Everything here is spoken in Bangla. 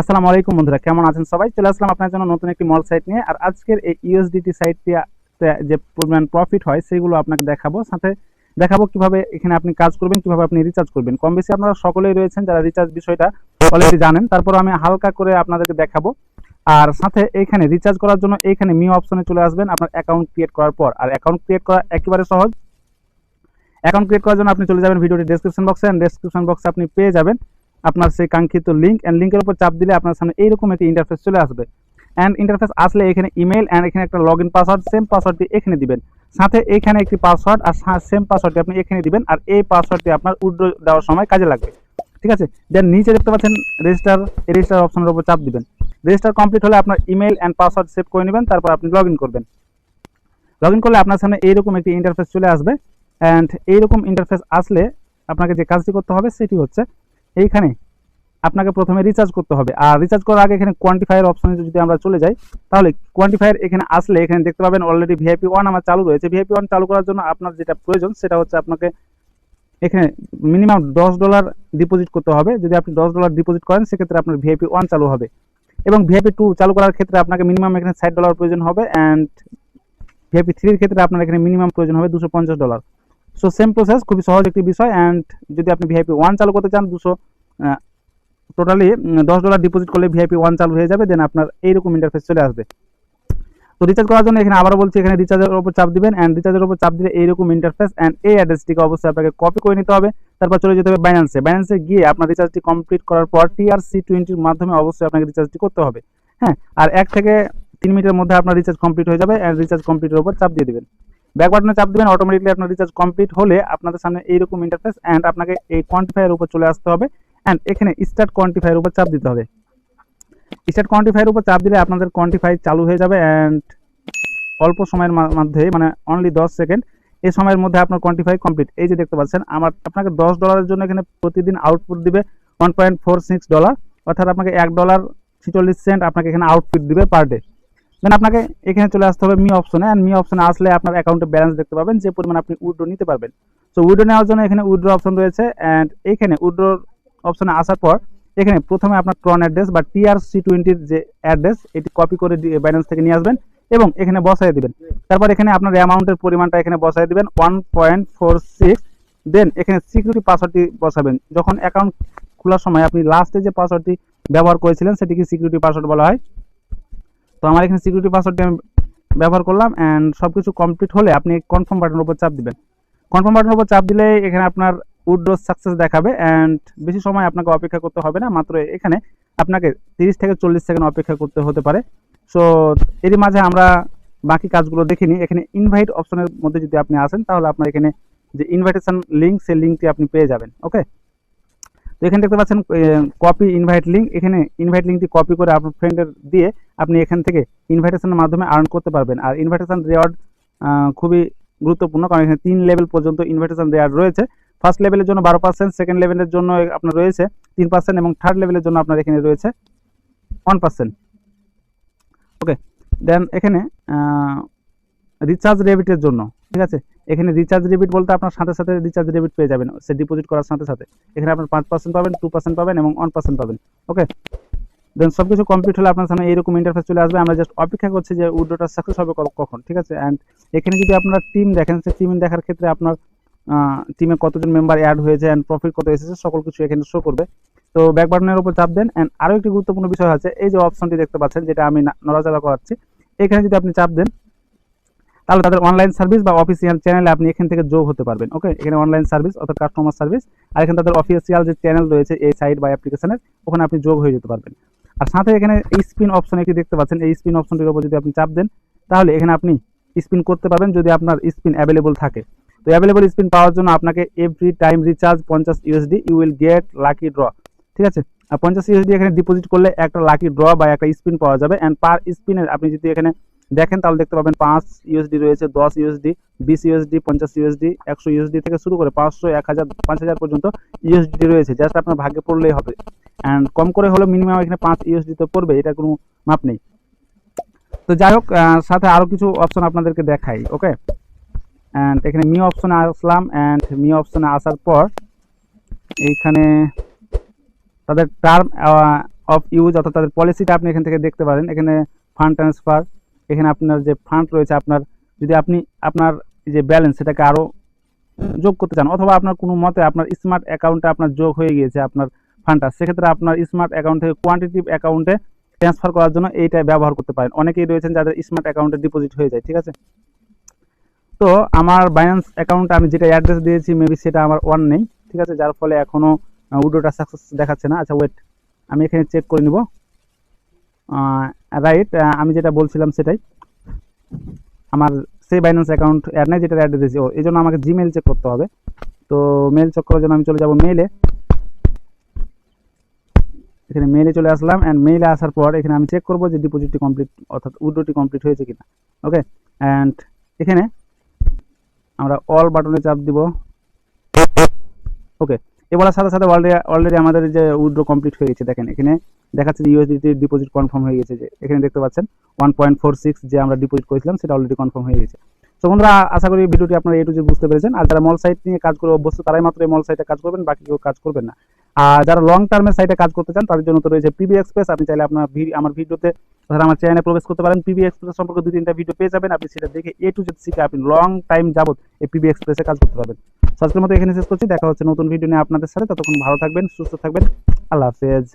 আসসালামু আলাইকুম বন্ধুরা, কেমন আছেন সবাই? চলে আসলাম আপনার জন্য নতুন একটি মল সাইট নিয়ে। আর আজকের এই ইউএসডিটি সাইটটি যে পরিমাণ প্রফিট হয়, সেগুলো আপনাকে দেখাবো। সাথে দেখাবো কীভাবে এখানে আপনি কাজ করবেন, কীভাবে আপনি রিচার্জ করবেন। কম বেশি আপনারা সকলেই রয়েছেন, যারা রিচার্জ বিষয়টা অলরেডি জানেন। তারপর আমি হালকা করে আপনাদেরকে দেখাবো। আর সাথে এইখানে রিচার্জ করার জন্য এইখানে মিউ অপশনে চলে আসবেন আপনার অ্যাকাউন্ট ক্রিয়েট করার পর। আর অ্যাকাউন্ট ক্রিয়েট করা একেবারে সহজ। অ্যাকাউন্ট ক্রিয়েট করার জন্য আপনি চলে যাবেন ভিডিওটি ডেসক্রিপশন বক্সে অ্যান্ড ডেসক্রিপশন বক্সে আপনি পেয়ে যাবেন। আপনার সেই কাঙ্ক্ষিত লিঙ্ক অ্যান্ড লিঙ্কের উপর চাপ দিলে আপনার সামনে এইরকম একটি ইন্টারফেস চলে আসবে। অ্যান্ড ইন্টারফেস আসলে এখানে ইমেল অ্যান্ড এখানে একটা লগ ইন পাসওয়ার্ড সেম পাসওয়ার্ডটি এখানে দিবেন। সাথে এখানে একটি পাসওয়ার্ড আর সেম পাসওয়ার্ডটি আপনি এখানে দিবেন আর এই পাসওয়ার্ডটি আপনার উইথড্র দেওয়ার সময় কাজে লাগবে। ঠিক আছে? দেন নিচে দেখতে পাচ্ছেন রেজিস্টার রেজিস্টার অপশনের উপর চাপ দিবেন। রেজিস্টার কমপ্লিট হলে আপনার ইমেল অ্যান্ড পাসওয়ার্ড সেভ করে নেবেন, তারপর আপনি লগ করবেন। লগ করলে আপনার সামনে এইরকম একটি ইন্টারফেস চলে আসবে। অ্যান্ড এইরকম ইন্টারফেস আসলে আপনাকে যে কাজটি করতে হবে সেটি হচ্ছে এইখানে আপনাকে প্রথমে রিচার্জ করতে হবে। আর রিচার্জ করার আগে এখানে কোয়ান্টিফায়ার অপশনে যদি আমরা চলে যাই, তাহলে কোয়ান্টিফায়ার এখানে আসলে এখানে দেখতে পাবেন অলরেডি ভিআইপি ওয়ান আমার চালু রয়েছে। ভিআইপি ওয়ান চালু করার জন্য আপনার যেটা প্রয়োজন, সেটা হচ্ছে আপনাকে এখানে মিনিমাম দশ ডলার ডিপোজিট করতে হবে। যদি আপনি দশ ডলার ডিপোজিট করেন, সেক্ষেত্রে আপনার ভিআইপি ওয়ান চালু হবে। এবং ভিআইপি টু চালু করার ক্ষেত্রে আপনাকে মিনিমাম এখানে ষাট ডলার প্রয়োজন হবে। অ্যান্ড ভিআইপি থ্রির ক্ষেত্রে আপনার এখানে মিনিমাম প্রয়োজন হবে দুশো ডলার সো সেম প্রসেস খুবই সহজ একটি বিষয় অ্যান্ড যদি আপনি ভিআইপি ওয়ান চালু করতে চান, দুশো টোটালি দশ ডলার ডিপোজিট করলে ভিআইপি ওয়ান চালু হয়ে যাবে দেন আপনার এইরকম ইন্টারফেস চলে আসবে। তো রিচার্জ করার জন্য এখানে আবারও বলছি, এখানে রিচার্জের উপর চাপ দিবেন অ্যান্ড রিচার্জের উপর চাপ দিলে এইরকম ইন্টারফেস অ্যান্ড এই অ্যাড্রেসটিকে অবশ্যই আপনাকে কপি করে নিতে হবে, তারপর চলে যেতে হবে বাইন্যান্সে বাইন্যান্সে গিয়ে আপনার রিচার্জটি কমপ্লিট করার পর টিআরসি টোয়েন্টির মাধ্যমে অবশ্যই আপনাকে রিচার্জটি করতে হবে। হ্যাঁ আর এক থেকে তিন মিনিটের মধ্যে আপনার রিচার্জ কমপ্লিট হয়ে যাবে অ্যান্ড রিচার্জ কমপ্লিটের উপর চাপ দিয়ে দেবেন। ব্যাক বাটনে চাপ দিবেন অটোমেটিকলি আপনার রিচার্জ কমপ্লিট হলে আপনাদের সামনে এইরকম ইন্টারফেস অ্যান্ড আপনাকে এই কোয়ান্টিফায়ার উপর চলে আসতে হবে অ্যান্ড এখানে স্টার্ট কোয়ান্টিফায়ার উপর চাপ দিতে হবে। স্টার্ট কোয়ান্টিফায়ার উপর চাপ দিলে আপনাদের কোয়ান্টিফাই চালু হয়ে যাবে অ্যান্ড অল্প সময়ের মধ্যে মানে অনলি দশ সেকেন্ড এই সময়ের মধ্যে আপনার কোয়ান্টিফাই কমপ্লিট এই যে দেখতে পাচ্ছেন, আমার আপনাকে দশ ডলারের জন্য এখানে প্রতিদিন আউটপুট দিবে one point four six dollar অর্থাৎ আপনাকে এক ডলার ছিচল্লিশ সেন্ট আপনাকে এখানে আউটপুট দিবে পার ডে দেন আপনাকে এখানে চলে আসতে হবে মি অপশনে অ্যান্ড মি অপশনে আসলে আপনার অ্যাকাউন্টে ব্যালেন্স দেখতে পাবেন, যে পরিমাণ আপনি উইড্রো নিতে পারবেন। সো উইড্রো নেওয়ার জন্য এখানে উইড্রো অপশন রয়েছে অ্যান্ড এখানে উইড্রো অপশনে আসার পর, এখানে প্রথমে আপনার ট্রন অ্যাড্রেস বা টিআরসি টোয়েন্টির যে অ্যাড্রেস এটি কপি করে ব্যালেন্স থেকে নিয়ে আসবেন, এবং এখানে বসাই দিবেন। তারপর এখানে আপনার অ্যামাউন্টের পরিমাণটা এখানে বসাই দিবেন one point four six then এখানে সিকিউরিটি পাসওয়ার্ডটি বসাবেন। যখন অ্যাকাউন্ট খোলার সময় আপনি লাস্টে যে পাসওয়ার্ডটি ব্যবহার করেছিলেন, সেটিকে সিকিউরিটি পাসওয়ার্ড বলা হয়। আমার এখানে সিকিউরিটি পাসওয়ার্ডটি আমি ব্যবহার করলাম অ্যান্ড সব কিছু কমপ্লিট হলে আপনি কনফার্ম বাটনের উপর চাপ দিবেন। কনফার্ম বাটনের উপর চাপ দিলে এখানে আপনার উইড্রো সাকসেস দেখাবে অ্যান্ড বেশি সময় আপনাকে অপেক্ষা করতে হবে না, মাত্র এখানে আপনাকে তিরিশ থেকে চল্লিশ সেকেন্ড অপেক্ষা করতে হতে পারে। সো এরই মাঝে আমরা বাকি কাজগুলো দেখিনি। এখানে ইনভাইট অপশনের মধ্যে যদি আপনি আসেন, তাহলে আপনার এখানে যে ইনভাইটেশন লিঙ্ক সেই লিঙ্কটি আপনি পেয়ে যাবেন ওকে তো এখানে দেখতে পাচ্ছেন কপি ইনভাইট লিঙ্ক এখানে ইনভাইট লিঙ্কটি কপি করে আপনার ফ্রেন্ডের দিয়ে আপনি এখান থেকে ইনভাইটেশনের মাধ্যমে আর্ন করতে পারবেন। আর ইনভাইটেশন রেওয়ার্ড খুবই গুরুত্বপূর্ণ, কারণ এখানে তিন লেভেল পর্যন্ত ইনভাইটেশন রেওয়ার্ড রয়েছে। ফার্স্ট লেভেলের জন্য বারো পার্সেন্ট সেকেন্ড লেভেলের জন্য আপনার রয়েছে তিন পার্সেন্ট এবং থার্ড লেভেলের জন্য আপনার এখানে রয়েছে ওয়ান পার্সেন্ট ওকে দেন এখানে রিচার্জ ডেবিটের জন্য। ঠিক আছে? এখানে রিচার্জ ডেবিট বলতে আপনার সাথে সাথে রিচার্জ ডেবিট পেয়ে যাবেন। সে ডিপোজিট করার সাথে সাথে। এখানে আপনার পাঁচ পার্সেন্ট পাবেন টু পার্সেন্ট পাবেন এবং ওয়ান পার্সেন্ট পাবেন। ওকে দেন সব কিছু কমপ্লিট হলে আপনার সামনে এইরকম ইন্টারফেস চলে আসবে। আমরা জাস্ট অপেক্ষা করছি যে উইড্রোটা সাকসেস হবে কখন, ঠিক আছে? অ্যান্ড এখানে যদি আপনার টিম দেখেন, সে টিম দেখার ক্ষেত্রে আপনার টিমে কতজন মেম্বার অ্যাড হয়েছে অ্যান্ড প্রফিট কত এসেছে, সকল কিছু এখানে শো করবে। তো ব্যাক বাটনের উপর চাপ দেন। অ্যান্ড আরও একটি গুরুত্বপূর্ণ বিষয় আছে এই যে অপশনটি দেখতে পাচ্ছেন, যেটা আমি নড়াচড়া করাচ্ছি, এখানে যদি আপনি চাপ দেন তাহলে তাদের অনলাইন সার্ভিস বা অফিসিয়াল চ্যানেলে আপনি এখান থেকে যোগ হতে পারবেন ওকে এখানে অনলাইন সার্ভিস অর্থাৎ কাস্টমার সার্ভিস আর এখানে তাদের অফিসিয়াল যে চ্যানেল রয়েছে এই সাইট বা অ্যাপ্লিকেশনের ওখানে আপনি যোগ হয়ে যেতে পারবেন। আর সাথে এখানে স্পিন অপশন একটি দেখতে পাচ্ছেন, এই স্পিন অপশনটির উপর যদি আপনি চাপ দেন, তাহলে এখানে আপনি স্পিন করতে পারবেন যদি আপনার স্পিন অ্যাভেলেবল থাকে। তো অ্যাভেলেবল স্পিন পাওয়ার জন্য আপনাকে এভরি টাইম রিচার্জ পঞ্চাশ USD you will get lucky draw ঠিক আছে? আর পঞ্চাশ ইউএসডি এখানে ডিপোজিট করলে একটা লাকি ড্র বা একটা স্পিন পাওয়া যাবে অ্যান্ড পার স্পিনের আপনি যদি এখানে দেখেন তাহলে দেখতে পাবেন পাঁচ ইউএসডি রয়েছে, দশ ইউএসডি বিশ ইউএসডি পঞ্চাশ ইউএসডি একশো ইউএসডি থেকে শুরু করে পাঁচশো, এক হাজার, পাঁচ হাজার পর্যন্ত ইউএসডি রয়েছে। জাস্ট আপনার ভাগ্যে পড়লেই হবে। অ্যান্ড কম করে হলে মিনিমাম এখানে পাঁচ ইউএসডি তো পড়বে, এটা কোনো মাপ নেই। তো যাই হোক সাথে আরও কিছু অপশন আপনাদেরকে দেখাই ওকে অ্যান্ড এখানে মি অপশনে আসলাম অ্যান্ড মি অপশনে আসার পর এইখানে তাদের টার্ম অফ ইউজ অর্থাৎ তাদের পলিসিটা আপনি এখান থেকে দেখতে পারেন। এখানে ফান্ড ট্রান্সফার এখানে আপনার যে ফান্ড রয়েছে, আপনার যদি আপনি আপনার যে ব্যালেন্স সেটাকে আরও যোগ করতে চান, অথবা আপনার কোনো মতে আপনার স্মার্ট অ্যাকাউন্টে আপনার যোগ হয়ে গিয়েছে আপনার ফান্ডটা সেক্ষেত্রে আপনার স্মার্ট অ্যাকাউন্ট থেকে কোয়ান্টিটিভ অ্যাকাউন্টে ট্রান্সফার করার জন্য এইটা ব্যবহার করতে পারেন। অনেকেই রয়েছেন যাদের স্মার্ট অ্যাকাউন্টে ডিপোজিট হয়ে যায়, ঠিক আছে? তো আমার বাইন্যান্স অ্যাকাউন্টে আমি যেটা অ্যাড্রেস দিয়েছি মেবি সেটা আমার ওয়ান নেই, ঠিক আছে? যার ফলে এখনও উডোটা সাকসেস দেখাচ্ছে না। আচ্ছা ওয়েট আমি এখানে চেক করে নিব। রাইট আমি যেটা বলছিলাম সেটাই। আমার সেই বাইন্যান্স অ্যাকাউন্ট অ্যাড নাই যেটা অ্যাড্রেস দিয়েছি। ও, এই জন্য আমাকে জিমেল চেক করতে হবে। তো মেল চেক করার জন্য আমি চলে যাব মেলে এখানে মেলে চলে আসলাম অ্যান্ড মেলে আসার পর এখানে আমি চেক করব যে ডিপোজিটটি কমপ্লিট অর্থাৎ উডোটি কমপ্লিট হয়েছে কিনা। ওকে অ্যান্ড এখানে আমরা অল বাটনে চাপ দিব। ওকে এবার সাথে সাথে অলরেডি অলরেডি আমাদের যে উইড্রো কমপ্লিট হয়ে গেছে, দেখেন এখানে দেখাচ্ছে যে ইউএসডিটি ডিপোজিট কনফার্ম হয়ে গেছে যে, এখানে দেখতে পাচ্ছেন ওয়ান পয়েন্ট ফোর সিক্স যে আমরা ডিপোজিট করেছিলাম, সেটা অলরেডি কনফার্ম হয়ে গেছে। তো বন্ধুরা, আশা করি ভিডিওটি আপনারা এটু যে বুঝতে পেরেছেন। আর যারা মল সাইট নিয়ে কাজ করে অভ্যস্ত, তারাই মাত্র এই মল সাইটে কাজ করবেন, বাকি কেউ কাজ করবেন না। আর যারা লং টার্মের সাইটে কাজ করতে চান, তাদের জন্য তো রয়েছে পিবি এক্সপ্রেস আপনি চাইলে আপনার আমার ভিডিওতে ধর আমার চ্যানেলে প্রবেশ করতে পারেন। পিবি এক্সপ্রেস সম্পর্কে দুই তিনটা ভিডিও পেয়ে যাবেন। আপনি সেটা দেখে এ টু জেড শিখে আপনি লং টাইম যাবৎ এই পিবি এক্সপ্রেসে কাজ করতে পারবেন। সবসময় মতো এখানে শেষ করছি। দেখা হচ্ছে নতুন ভিডিও নিয়ে আপনাদের সাথে। ততক্ষণ ভালো থাকবেন, সুস্থ থাকবেন। আল্লাহ হাফেজ।